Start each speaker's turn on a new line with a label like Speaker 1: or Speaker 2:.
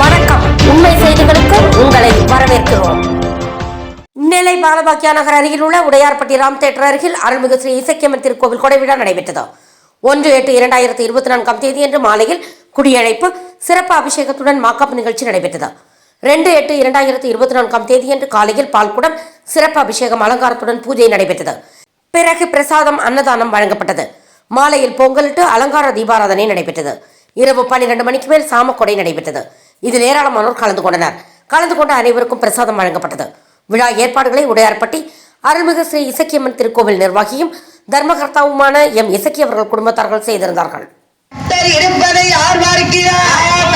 Speaker 1: வணக்கம். உண்மை செய்திகளுக்கு உங்களை வரவேற்கிறோம். நெல்லை பாலபாக்கியா நகர் அருகில் உள்ள உடையார்பட்டி ராம் தேட்டர் அருகில் அருள்மிகு ஸ்ரீ இசக்கியம்மன் திருக்கோவில் கொடை விழா நடைபெற்றது. ஒன்று எட்டு இரண்டாயிரத்தி இருபத்தி நான்காம் தேதியன்று மாலையில் குடியழைப்பு சிறப்பு அபிஷேகத்துடன் மாக்கப் நிகழ்ச்சி நடைபெற்றது. ரெண்டு எட்டு இரண்டாயிரத்தி இருபத்தி நான்காம் தேதியன்று காலையில் பால்குடம் சிறப்பு அபிஷேகம் அலங்காரத்துடன் பூஜை நடைபெற்றது. பிறகு பிரசாதம் அன்னதானம் வழங்கப்பட்டது. மாலையில் பொங்கலிட்டு அலங்கார தீபாராதனை நடைபெற்றது. இரவு பன்னிரண்டு மணிக்கு மேல் சாமக்கொடை நடைபெற்றது. இதில் ஏராளமானோர் கலந்து கொண்டனர். கலந்து கொண்ட அனைவருக்கும் பிரசாதம் வழங்கப்பட்டது. விழா ஏற்பாடுகளை உடையார்பட்டி அருள்மிகு ஸ்ரீ இசக்கியம்மன் திருக்கோவில் நிர்வாகியும் தர்மகர்த்தாவுமான எம் இசக்கி அவர்கள் குடும்பத்தார்கள் செய்திருந்தார்கள்.
Speaker 2: இருப்பதை யார் பார்க்கிறார்